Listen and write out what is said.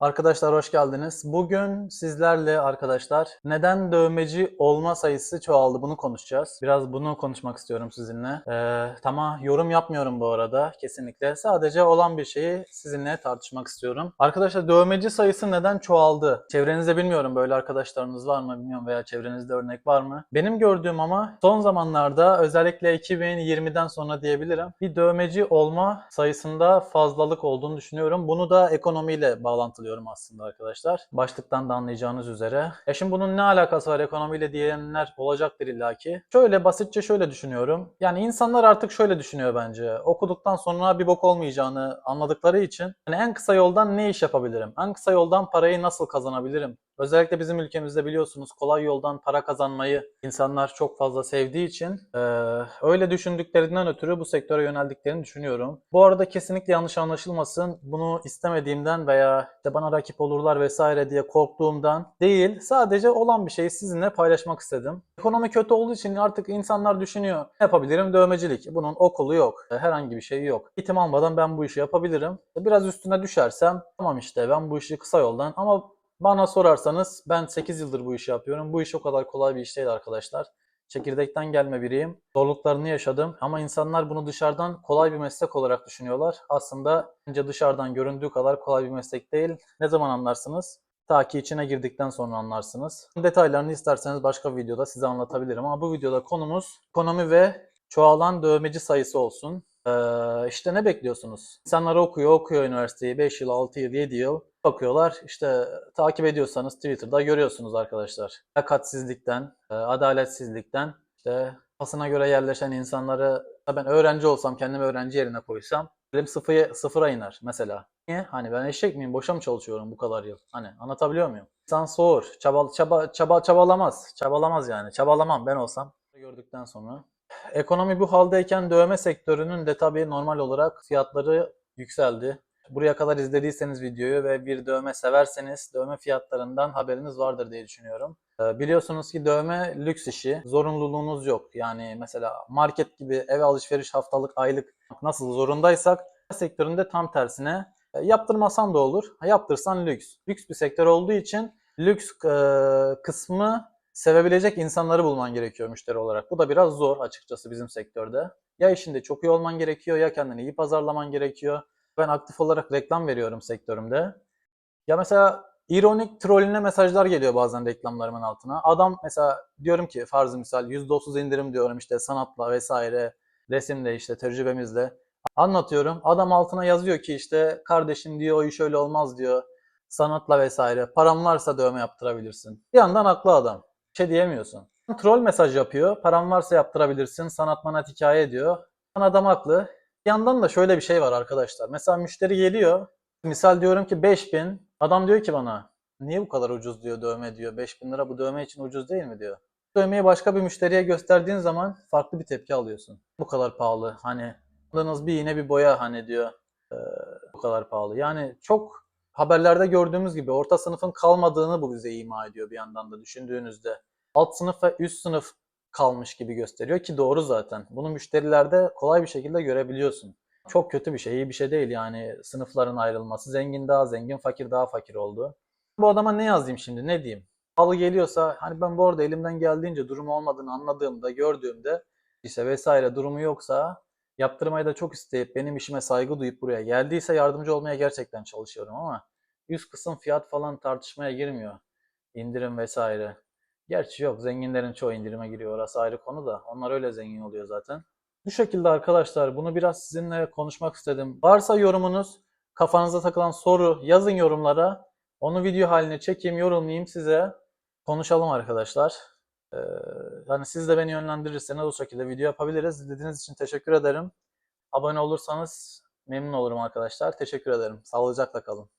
Arkadaşlar hoş geldiniz. Bugün sizlerle arkadaşlar neden dövmeci olma sayısı çoğaldı bunu konuşacağız. Biraz bunu konuşmak istiyorum sizinle. Ee, tamam yorum yapmıyorum bu arada kesinlikle. Sadece olan bir şeyi sizinle tartışmak istiyorum. Arkadaşlar dövmeci sayısı neden çoğaldı? Çevrenizde bilmiyorum böyle arkadaşlarınız var mı bilmiyorum veya çevrenizde örnek var mı? Benim gördüğüm ama son zamanlarda özellikle 2020'den sonra diyebilirim bir dövmeci olma sayısında fazlalık olduğunu düşünüyorum. Bunu da ekonomiyle bağlantılı bahsediyorum aslında arkadaşlar. Başlıktan da anlayacağınız üzere. Ya şimdi bunun ne alakası var ekonomiyle diyenler olacaktır illaki. Şöyle basitçe şöyle düşünüyorum. Yani insanlar artık şöyle düşünüyor bence. Okuduktan sonra bir bok olmayacağını anladıkları için hani en kısa yoldan ne iş yapabilirim? En kısa yoldan parayı nasıl kazanabilirim? Özellikle bizim ülkemizde biliyorsunuz kolay yoldan para kazanmayı insanlar çok fazla sevdiği için e, öyle düşündüklerinden ötürü bu sektöre yöneldiklerini düşünüyorum. Bu arada kesinlikle yanlış anlaşılmasın. Bunu istemediğimden veya işte bana rakip olurlar vesaire diye korktuğumdan değil. Sadece olan bir şeyi sizinle paylaşmak istedim. Ekonomi kötü olduğu için artık insanlar düşünüyor. Ne yapabilirim? Dövmecilik. Bunun okulu yok. Herhangi bir şey yok. Eğitim almadan ben bu işi yapabilirim. Biraz üstüne düşersem tamam işte ben bu işi kısa yoldan ama bana sorarsanız ben 8 yıldır bu işi yapıyorum. Bu iş o kadar kolay bir iş değil arkadaşlar. Çekirdekten gelme biriyim. Zorluklarını yaşadım ama insanlar bunu dışarıdan kolay bir meslek olarak düşünüyorlar. Aslında bence dışarıdan göründüğü kadar kolay bir meslek değil. Ne zaman anlarsınız? Ta ki içine girdikten sonra anlarsınız. Detaylarını isterseniz başka bir videoda size anlatabilirim ama bu videoda konumuz ekonomi ve çoğalan dövmeci sayısı olsun. Ee, işte ne bekliyorsunuz? İnsanlar okuyor, okuyor üniversiteyi 5 yıl, 6 yıl, 7 yıl bakıyorlar. İşte takip ediyorsanız Twitter'da görüyorsunuz arkadaşlar. Lakatsizlikten, e, adaletsizlikten, işte kafasına göre yerleşen insanları ben öğrenci olsam kendimi öğrenci yerine koysam elim sıfıra, sıfıra iner mesela. Niye? Hani ben eşek miyim? Boşa mı çalışıyorum bu kadar yıl? Hani anlatabiliyor muyum? İnsan soğur. Çaba, çaba, çaba, çabalamaz. Çabalamaz yani. Çabalamam ben olsam. Gördükten sonra. Ekonomi bu haldeyken dövme sektörünün de tabii normal olarak fiyatları yükseldi. Buraya kadar izlediyseniz videoyu ve bir dövme severseniz dövme fiyatlarından haberiniz vardır diye düşünüyorum. Ee, biliyorsunuz ki dövme lüks işi. Zorunluluğunuz yok. Yani mesela market gibi eve alışveriş haftalık, aylık nasıl zorundaysak sektöründe tam tersine e, yaptırmasan da olur. Yaptırsan lüks. Lüks bir sektör olduğu için lüks e, kısmı sevebilecek insanları bulman gerekiyor müşteri olarak. Bu da biraz zor açıkçası bizim sektörde. Ya işinde çok iyi olman gerekiyor ya kendini iyi pazarlaman gerekiyor. Ben aktif olarak reklam veriyorum sektörümde. Ya mesela ironik trolüne mesajlar geliyor bazen reklamlarımın altına. Adam mesela diyorum ki farzı misal %30 indirim diyorum işte sanatla vesaire, resimle işte tecrübemizle. Anlatıyorum. Adam altına yazıyor ki işte kardeşim diyor o iş öyle olmaz diyor. Sanatla vesaire. Param varsa dövme yaptırabilirsin. Bir yandan haklı adam. Bir şey diyemiyorsun. Troll mesaj yapıyor. Param varsa yaptırabilirsin. Sanat manat hikaye diyor. Adam haklı. Yandan da şöyle bir şey var arkadaşlar. Mesela müşteri geliyor. Misal diyorum ki 5000. Adam diyor ki bana niye bu kadar ucuz diyor dövme diyor. 5000 lira bu dövme için ucuz değil mi diyor. Dövmeyi başka bir müşteriye gösterdiğin zaman farklı bir tepki alıyorsun. Bu kadar pahalı. Hani aldığınız bir iğne bir boya hani diyor. Ee, bu kadar pahalı. Yani çok haberlerde gördüğümüz gibi orta sınıfın kalmadığını bu bize ima ediyor bir yandan da düşündüğünüzde. Alt sınıf ve üst sınıf kalmış gibi gösteriyor ki doğru zaten. Bunu müşterilerde kolay bir şekilde görebiliyorsun. Çok kötü bir şey, iyi bir şey değil yani sınıfların ayrılması. Zengin daha zengin, fakir daha fakir oldu. Bu adama ne yazayım şimdi, ne diyeyim? Pahalı geliyorsa, hani ben bu arada elimden geldiğince durum olmadığını anladığımda, gördüğümde işte vesaire durumu yoksa yaptırmayı da çok isteyip benim işime saygı duyup buraya geldiyse yardımcı olmaya gerçekten çalışıyorum ama üst kısım fiyat falan tartışmaya girmiyor. İndirim vesaire. Gerçi yok zenginlerin çoğu indirime giriyor orası ayrı konu da. Onlar öyle zengin oluyor zaten. Bu şekilde arkadaşlar bunu biraz sizinle konuşmak istedim. Varsa yorumunuz, kafanıza takılan soru yazın yorumlara. Onu video haline çekeyim, yorumlayayım size. Konuşalım arkadaşlar. Ee, hani siz de beni yönlendirirseniz o şekilde video yapabiliriz. İzlediğiniz için teşekkür ederim. Abone olursanız memnun olurum arkadaşlar. Teşekkür ederim. Sağlıcakla kalın.